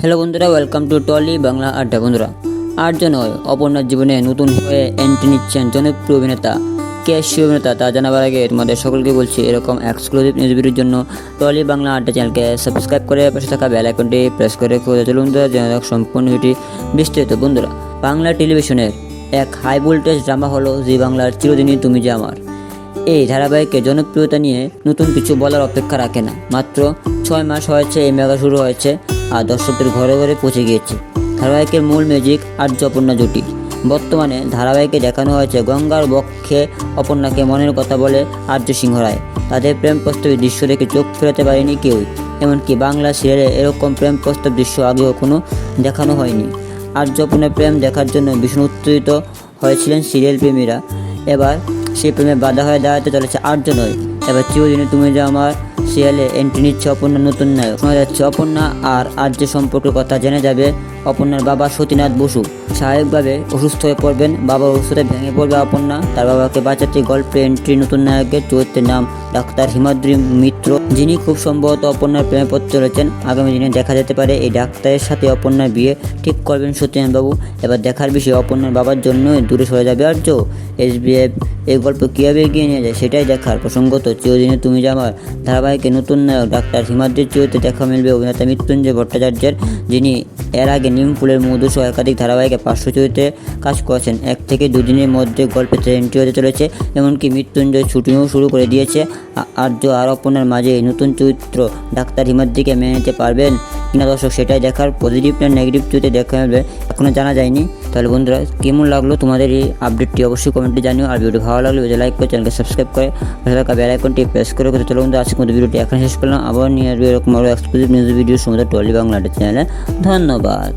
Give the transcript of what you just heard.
Hello বন্ধুরা welcome to trolley Bangla আড্ডা বন্ধুরা। আর্য নয়, অপর্ণার জীবনে নতুন হয়ে এন্ট্রি নিচ্ছেন জনপ্রিয় অভিনেতা কে অভিনেতা, তা জানাবার আগে তোমাদের সকলকে বলছি, এরকম এক্সক্লুসিভ নিউজ ভিডিওর জন্য টলি বাংলা আড্ডা চ্যানেলকে সাবস্ক্রাইব করে পাশে থাকা বেল আইকনটি প্রেস করে খুঁজে চলুন বন্ধুরা জেনে সম্পূর্ণ ভিডিওটি বিস্তারিত বন্ধুরা, বাংলা টেলিভিশনের এক হাই ভোল্টেজ ড্রামা হলো জি বাংলার চিরদিনই তুমি যে আমার। এই ধারাবাহিকের জনপ্রিয়তা নিয়ে নতুন কিছু বলার অপেক্ষা রাখে না। মাত্র ছয় মাস হয়েছে, এই মেগা শুরু হয়েছে। আর দর্শকদের ঘরে ঘরে পৌঁছে গিয়েছে। ধারাবাহিকের মূল ম্যাজিক আর্য অপর্ণা জুটি। বর্তমানে ধারাবাহিকে দেখানো হয়েছে গঙ্গার বক্ষে অপর্ণাকে মনের কথা বলে আর্য সিংহ রায়। তাদের প্রেম প্রস্তাবের দৃশ্য দেখে চোখ ফেরাতে পারেনি কেউই। এমনকি বাংলা সিরিয়ালে এরকম প্রেম প্রস্তাব দৃশ্য আগেও কোনো দেখানো হয়নি। আর্য অপর্ণার প্রেম দেখার জন্য ভীষণ উত্তেজিত হয়েছিলেন সিরিয়াল প্রেমীরা। এবার সেই প্রেমে বাধা হয়ে দাঁড়াতে চলেছে আটজন নয়। এবার চিরদিনে তুমি যে আমার সিরিয়ালে এন্ট্রি নিচ্ছে অপর্ণা নতুন নায়ক। শোনা যাচ্ছে অপর্ণা আর আর্য সম্পর্কের কথা জেনে যাবে অপর্ণার বাবা সতীনাথ বসু। স্বাভাবিকভাবে অসুস্থ হয়ে পড়বেন, বাবার অসুস্থতা ভেঙে পড়বে অপর্ণা। তার বাবাকে বাঁচাতে গল্পে এন্ট্রি নতুন নায়কের চরিত্রের নাম ডাক্তার হিমাদ্রি মিত্র। যিনি খুব সম্ভবত অপর্ণার প্রেমে পড়তে চলেছেন আগামী দিনে দেখা যেতে পারে এই ডাক্তারের সাথে অপর্ণার বিয়ে। ঠিক করবেন সত্যেন বাবু এবার দেখার বিষয়, অপর্ণার বাবার জন্যই দূরে সরে যাবে আর আর্য এসবিএফ এই গল্প কীভাবে এগিয়ে নিয়ে যায় সেটাই দেখার। প্রসঙ্গত চিরদিনে তুমি যে আমার ধারাবাহিকে নতুন নায়ক ডাক্তার হিমাদ্রির চরিত্রে দেখা মিলবে অভিনেতা মৃত্যুঞ্জয় ভট্টাচার্যের, যিনি এর আগে নিমপুলের মধু সহ একাধিক ধারাবাহিকে পার্শ্ব চরিত্রে কাজ করেছেন। এক থেকে দুদিনের মধ্যে গল্পে এন্ট্রি হতে চলেছে, এমনকি মৃত্যুঞ্জয় শুটিংও শুরু করে দিয়েছে। আর্য আর অপর্ণার মাঝে নতুন চরিত্র ডাক্তার হিমাদ্রিকে মেনে নিতে পারবেন কিনা দর্শক, সেটাই দেখার পজিটিভ না নেগেটিভ চরিত্রে দেখা যাবে এখনও জানা যায়নি। তাহলে বন্ধুরা, কেমন লাগল তোমাদের এই আপডেটটি অবশ্যই কমেন্টে জানিও, আর ভিডিও ভালো লাগলে লাইক করে চ্যানেলকে সাবস্ক্রাইব করে থাকা বেল আইকনটি প্রেস করে করে চলো বন্ধু আজকের মতো ভিডিওটি এখানে শেষ করলাম। আবার নিয়ে আসবে এরকম আরও exclusive news video Samudra Tolly Bangla চ্যানেলে ধন্যবাদ।